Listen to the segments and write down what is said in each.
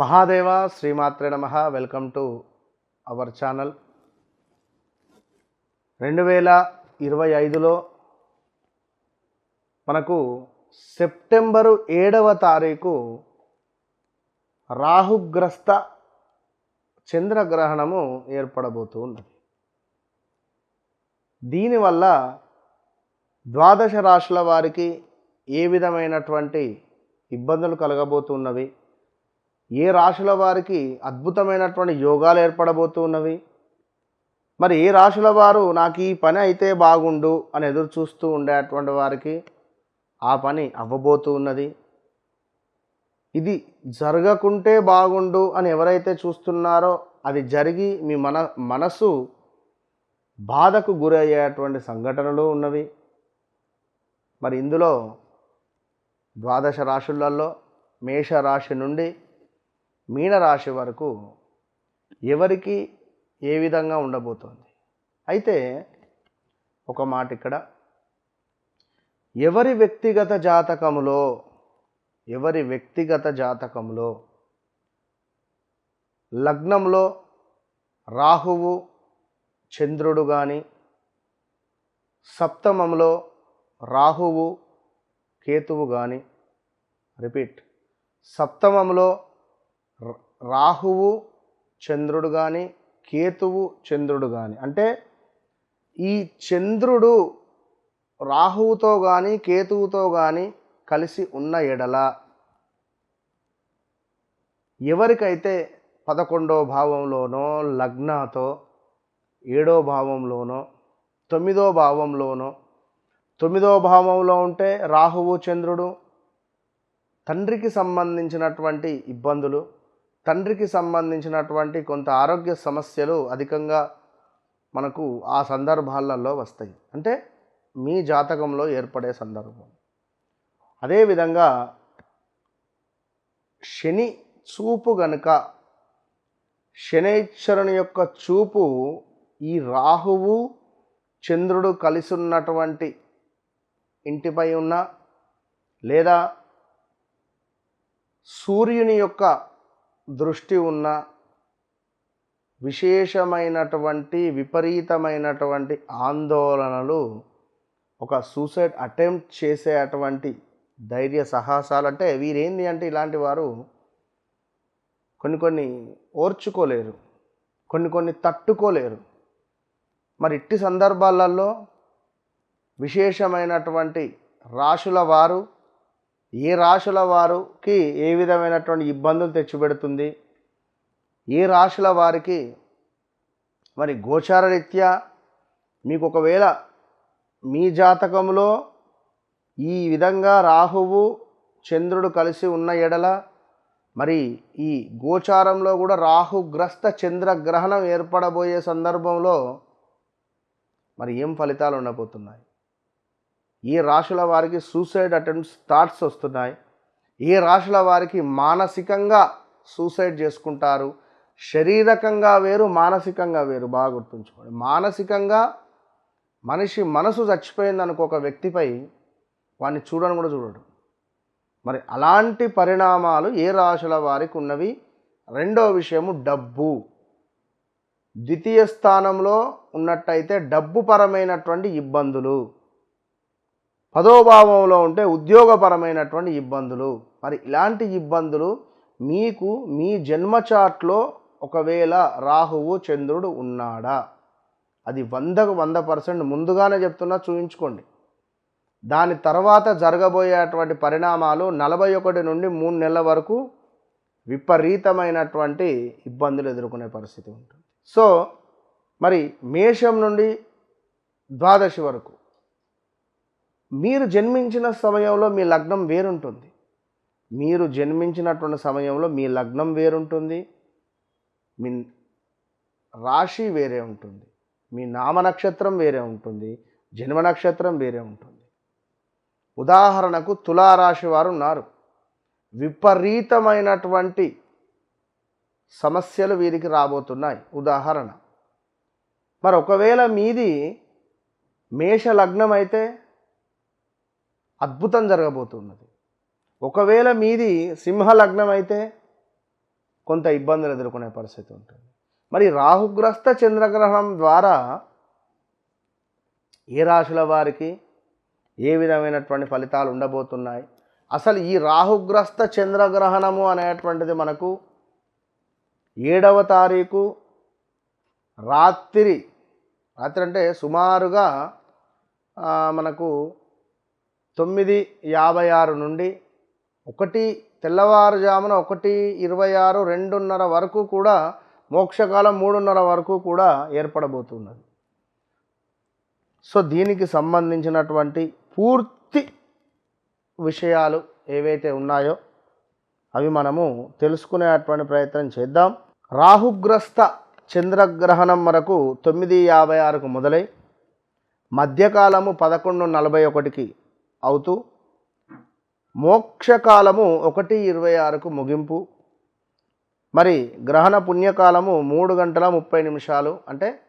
మహాదేవ శ్రీమాత్రే నమ. Welcome to our channel. రెండు వేల ఇరవై ఐదులో మనకు సెప్టెంబరు ఏడవ తారీఖు రాహుగ్రస్త చంద్రగ్రహణము ఏర్పడబోతూ ఉన్నది. దీనివల్ల ద్వాదశ రాశుల వారికి ఏ విధమైనటువంటి ఇబ్బందులు కలగబోతున్నవి? ఏ రాశుల వారికి అద్భుతమైనటువంటి యోగాలు ఏర్పడబోతున్నవి మరి ఏ రాశుల వారు నాకు ఈ పని అయితే బాగుండు అని ఎదురు చూస్తూ ఉండేటువంటి వారికి ఆ పని అవ్వబోతూ ఉన్నది? ఇది జరగకుంటే బాగుండు అని ఎవరైతే చూస్తున్నారో అది జరిగి మీ మన మనసు బాధకు గురయ్యేటువంటి సంఘటనలు ఉన్నవి. మరి ఇందులో ద్వాదశ రాశులలో మేషరాశి నుండి మీనరాశి వరకు ఎవరికి ఏ విధంగా ఉండబోతోంది? అయితే ఒక మాట ఇక్కడ. ఎవరి వ్యక్తిగత జాతకములో ఎవరి వ్యక్తిగత జాతకంలో లగ్నంలో రాహువు చంద్రుడు కానీ సప్తమంలో రాహువు కేతువు కానీ రిపీట్ సప్తమంలో రాహువు చంద్రుడు కానీ కేతువు చంద్రుడు కానీ అంటే ఈ చంద్రుడు రాహువుతో కానీ కేతువుతో కానీ కలిసి ఉన్న ఎడల ఎవరికైతే పదకొండో భావంలోనో లగ్నతో ఏడో భావంలోనో తొమ్మిదో భావంలోనో తొమ్మిదో భావంలో ఉంటే రాహువు చంద్రుడు తండ్రికి సంబంధించినటువంటి ఇబ్బందులు తండ్రికి సంబంధించినటువంటి కొంత ఆరోగ్య సమస్యలు అధికంగా మనకు ఆ సందర్భాలలో వస్తాయి. అంటే మీ జాతకంలో ఏర్పడే సందర్భం. అదేవిధంగా శని చూపు గనుక శనేశ్వరుని యొక్క చూపు ఈ రాహువు చంద్రుడు కలిసి ఉన్నటువంటి ఇంటిపై ఉన్న లేదా సూర్యుని యొక్క దృష్టి ఉన్న విశేషమైనటువంటి విపరీతమైనటువంటి ఆందోళనలు ఒక సూసైడ్ అటెంప్ట్ చేసే అటువంటి ధైర్య సాహసాలు. అంటే వీరేంది అంటే ఇలాంటి వారు కొన్ని కొన్ని ఓర్చుకోలేరు కొన్ని కొన్ని తట్టుకోలేరు. మరి ఇట్టి సందర్భాలలో విశేషమైనటువంటి రాశుల వారు ఏ రాశుల వారికి ఏ విధమైనటువంటి ఇబ్బందులు తెచ్చిపెడుతుంది? ఏ రాశుల వారికి మరి గోచార రీత్యా మీకు ఒకవేళ మీ జాతకంలో ఈ విధంగా రాహువు చంద్రుడు కలిసి ఉన్న ఎడల మరి ఈ గోచారంలో కూడా రాహుగ్రస్త చంద్రగ్రహణం ఏర్పడబోయే సందర్భంలో మరి ఏం ఫలితాలు ఉండబోతున్నాయి? ఈ రాశుల వారికి సూసైడ్ అటెంప్ట్స్ థాట్స్ వస్తున్నాయి. ఏ రాశుల వారికి మానసికంగా సూసైడ్ చేసుకుంటారు. శారీరకంగా వేరు మానసికంగా వేరు. బాగా గుర్తుంచుకోండి. మానసికంగా మనిషి మనసు చచ్చిపోయింది అనుకో ఒక వ్యక్తిపై వాడిని చూడని కూడా చూడడు. మరి అలాంటి పరిణామాలు ఏ రాశుల వారికి ఉన్నవి? రెండో విషయము డబ్బు. ద్వితీయ స్థానంలో ఉన్నట్టయితే డబ్బు పరమైనటువంటి ఇబ్బందులు. పదోభావంలో ఉంటే ఉద్యోగపరమైనటువంటి ఇబ్బందులు. మరి ఇలాంటి ఇబ్బందులు మీకు మీ జన్మ చాట్లో ఒకవేళ రాహువు చంద్రుడు ఉన్నాడా? అది వందకు వంద పర్సెంట్ ముందుగానే చెప్తున్నా చూయించుకోండి. దాని తర్వాత జరగబోయేటువంటి పరిణామాలు నలభై ఒకటి నుండి మూడు నెలల వరకు విపరీతమైనటువంటి ఇబ్బందులు ఎదుర్కొనే పరిస్థితి ఉంటుంది. సో మరి మేషం నుండి ద్వాదశి వరకు మీరు జన్మించిన సమయంలో మీ లగ్నం వేరుంటుంది. మీరు జన్మించినటువంటి సమయంలో మీ లగ్నం వేరుంటుంది. మీ రాశి వేరే ఉంటుంది. మీ నామ నక్షత్రం వేరే ఉంటుంది. జన్మ నక్షత్రం వేరే ఉంటుంది. ఉదాహరణకు తులారాశి వారు ఉన్నారు. విపరీతమైనటువంటి సమస్యలు వీరికి రాబోతున్నాయి. ఉదాహరణ. మరి ఒకవేళ మీది మేష లగ్నం అయితే అద్భుతం జరగబోతున్నది. ఒకవేళ మీది సింహ లగ్నం అయితే కొంత ఇబ్బందులు ఎదుర్కొనే పరిస్థితి ఉంటుంది. మరి రాహుగ్రస్త చంద్రగ్రహణం ద్వారా ఏ రాశుల వారికి ఏ విధమైనటువంటి ఫలితాలు ఉండబోతున్నాయి? అసలు ఈ రాహుగ్రస్త చంద్రగ్రహణము అనేటువంటిది మనకు ఏడవ తారీఖు రాత్రి రాత్రి అంటే సుమారుగా మనకు తొమ్మిది యాభై ఆరు నుండి ఒకటి తెల్లవారుజామున ఒకటి ఇరవై ఆరు రెండున్నర వరకు కూడా మోక్షకాలం మూడున్నర వరకు కూడా ఏర్పడబోతున్నది. సో దీనికి సంబంధించినటువంటి పూర్తి విషయాలు ఏవైతే ఉన్నాయో అవి మనము తెలుసుకునేటువంటి ప్రయత్నం చేద్దాం. రాహుగ్రస్త చంద్రగ్రహణం వరకు తొమ్మిది యాభై ఆరుకు మొదలై మధ్యకాలము పదకొండు నలభై ఒకటికి అవుతూ మోక్షకాలము ఒకటి ఇరవై ఆరుకు ముగింపు. మరి గ్రహణ పుణ్యకాలము మూడు గంటల ముప్పై నిమిషాలు అంటే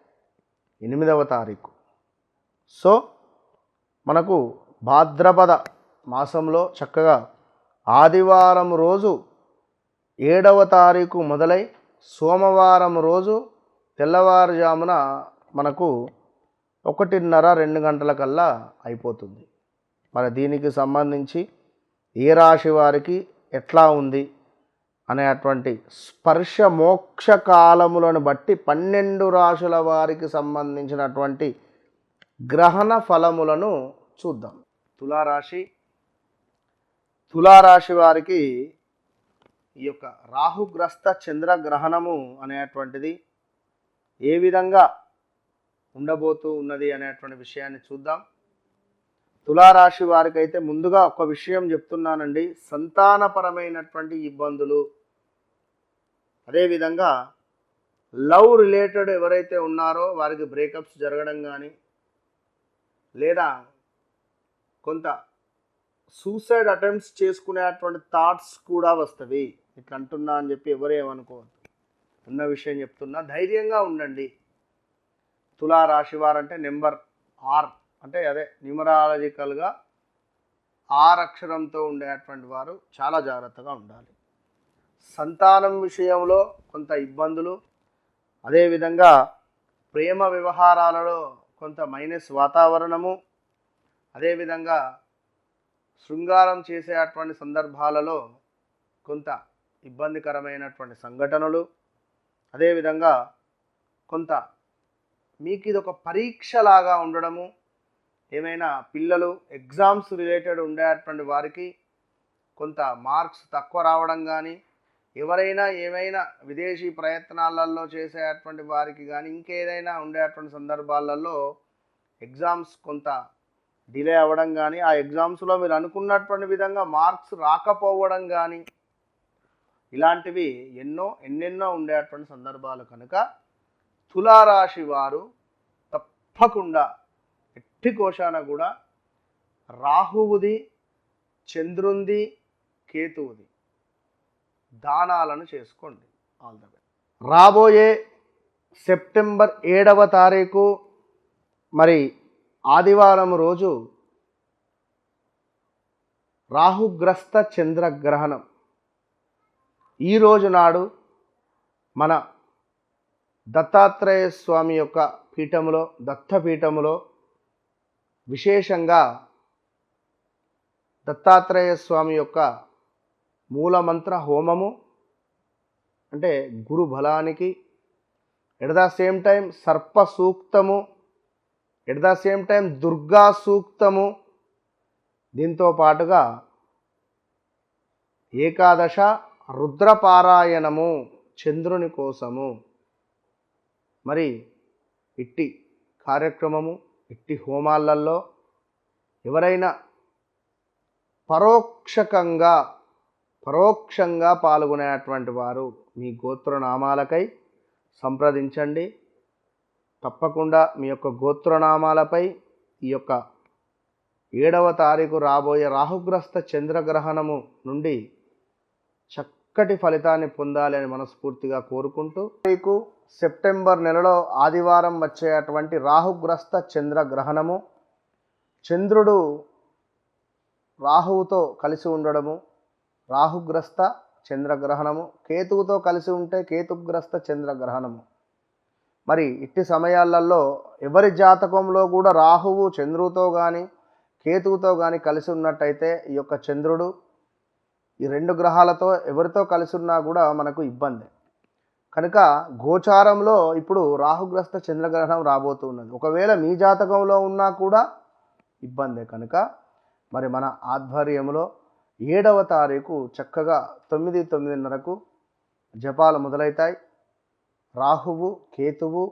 ఎనిమిదవ తారీఖు. సో మనకు భాద్రపద మాసంలో చక్కగా ఆదివారం రోజు ఏడవ తారీఖు మొదలై సోమవారం రోజు తెల్లవారుజామున మనకు ఒకటిన్నర రెండు గంటల కల్లా అయిపోతుంది. మరి దీనికి సంబంధించి ఏ రాశి వారికి ఎట్లా ఉంది అనేటువంటి స్పర్శ మోక్ష కాలములను బట్టి పన్నెండు రాశుల వారికి సంబంధించినటువంటి గ్రహణ ఫలములను చూద్దాం. తులారాశి తులారాశి వారికి ఈ యొక్క రాహుగ్రస్త చంద్రగ్రహణము అనేటువంటిది ఏ విధంగా ఉండబోతూ ఉన్నది అనేటువంటి విషయాన్ని చూద్దాం. తులారాశి వారికి అయితే ముందుగా ఒక విషయం చెప్తున్నానండి. సంతానపరమైనటువంటి ఇబ్బందులు. అదేవిధంగా లవ్ రిలేటెడ్ ఎవరైతే ఉన్నారో వారికి బ్రేకప్స్ జరగడం కానీ లేదా కొంత సూసైడ్ అటెంప్ట్స్ చేసుకునేటువంటి థాట్స్ కూడా వస్తవి. ఇట్లా అంటున్నా అని చెప్పి ఎవరేమనుకోవద్దు ఉన్న విషయం చెప్తున్నా. ధైర్యంగా ఉండండి. తులారాశి వారంటే నెంబర్ ఆర్. అంటే అదే న్యూమరాలజికల్గా ఆర్ అక్షరంతో ఉండేటువంటి వారు చాలా జాగ్రత్తగా ఉండాలి. సంతానం విషయంలో కొంత ఇబ్బందులు అదేవిధంగా ప్రేమ వ్యవహారాలలో కొంత మైనస్ వాతావరణము అదేవిధంగా శృంగారం చేసే అటువంటి సందర్భాలలో కొంత ఇబ్బందికరమైనటువంటి సంఘటనలు అదేవిధంగా కొంత మీకు ఇది ఒక పరీక్షలాగా ఉండడము ఏమైనా పిల్లలు ఎగ్జామ్స్ రిలేటెడ్ ఉండేటువంటి వారికి కొంత మార్క్స్ తక్కువ రావడం కానీ ఎవరైనా ఏమైనా విదేశీ ప్రయత్నాలలో చేసేటువంటి వారికి కానీ ఇంకేదైనా ఉండేటువంటి సందర్భాలలో ఎగ్జామ్స్ కొంత డిలే అవ్వడం కానీ ఆ ఎగ్జామ్స్లో మీరు అనుకున్నటువంటి విధంగా మార్క్స్ రాకపోవడం కానీ ఇలాంటివి ఎన్నో ఎన్నెన్నో ఉండేటువంటి సందర్భాలు కనుక తులారాశి వారు తప్పకుండా కోశాన కూడా రాహువుది చంద్రుంది కేతువుది. దానాలను చేసుకోండి. All the best. రాబోయే సెప్టెంబర్ ఏడవ తారీఖు మరి ఆదివారం రోజు రాహుగ్రస్త చంద్రగ్రహణం. ఈరోజు నాడు మన దత్తాత్రేయ స్వామి యొక్క పీఠములో దత్తపీఠములో విశేషంగా దత్తాత్రేయ స్వామి యొక్క మూలమంత్ర హోమము అంటే గురు బలానికి. ఎట్ ద సేమ్ టైం సర్ప సూక్తము. At the same time Durga సూక్తము. దీంతో పాటుగా ఏకాదశ రుద్రపారాయణము చంద్రుని కోసము. మరి ఇట్టి కార్యక్రమము. ఇట్టి హోమాలలో ఎవరైనా పరోక్షకంగా పరోక్షంగా పాల్గొనేటువంటి వారు మీ గోత్రనామాలకై సంప్రదించండి. తప్పకుండా మీ యొక్క గోత్రనామాలపై ఈ యొక్క ఏడవ తారీఖు రాబోయే రాహుగ్రస్త చంద్రగ్రహణము నుండి చక్కటి ఫలితాన్ని పొందాలి అని మనస్ఫూర్తిగా కోరుకుంటూ మీకు సెప్టెంబర్ నెలలో ఆదివారం వచ్చేటువంటి రాహుగ్రస్త చంద్రగ్రహణము చంద్రుడు రాహువుతో కలిసి ఉండడము రాహుగ్రస్త చంద్రగ్రహణము కేతువుతో కలిసి ఉంటే కేతుగ్రస్త చంద్రగ్రహణము మరి ఇట్టి సమయాలలో ఎవరి జాతకంలో కూడా రాహువు చంద్రుతో కానీ కేతువుతో కానీ కలిసి ఉన్నట్టయితే ఈ యొక్క చంద్రుడు ఈ రెండు గ్రహాలతో ఎవరితో కలిసి ఉన్నా కూడా మనకు ఇబ్బంది. కనుక గోచారంలో ఇప్పుడు రాహుగ్రస్త చంద్రగ్రహణం రాబోతున్నది ఒకవేళ మీ జాతకంలో ఉన్నా కూడా ఇబ్బందే కనుక మరి మన ఆధ్వర్యంలో ఏడవ తారీఖు చక్కగా తొమ్మిది తొమ్మిదిన్నరకు జపాలు మొదలవుతాయి రాహువు కేతువు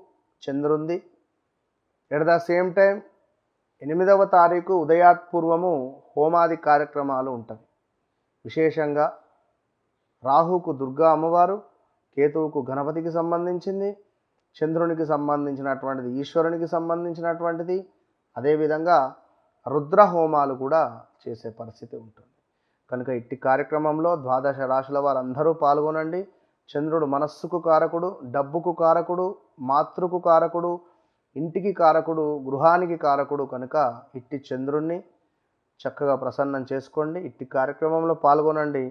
చంద్రుంది. ఎట్ ద సేమ్ టైం ఎనిమిదవ తారీఖు ఉదయాత్పూర్వము హోమాది కార్యక్రమాలు ఉంటాయి విశేషంగా రాహుకు దుర్గా అమ్మవారు కేతువుకు గణపతికి సంబంధించింది చంద్రునికి సంబంధించినటువంటిది ఈశ్వరునికి సంబంధించినటువంటిది అదేవిధంగా రుద్ర హోమాలు కూడా చేసే పరిస్థితి ఉంటుంది. కనుక ఇట్టి కార్యక్రమంలో ద్వాదశ రాశుల వారందరూ పాల్గొనండి. చంద్రుడు మనస్సుకు కారకుడు డబ్బుకు కారకుడు మాతృకు కారకుడు ఇంటికి కారకుడు గృహానికి కారకుడు కనుక ఇట్టి చంద్రుణ్ణి చక్కగా ప్రసన్నం చేసుకోండి. ఇట్టి కార్యక్రమంలో పాల్గొనండి.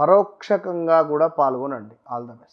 పరోక్షకంగా కూడా పాల్గొనండి. All the best.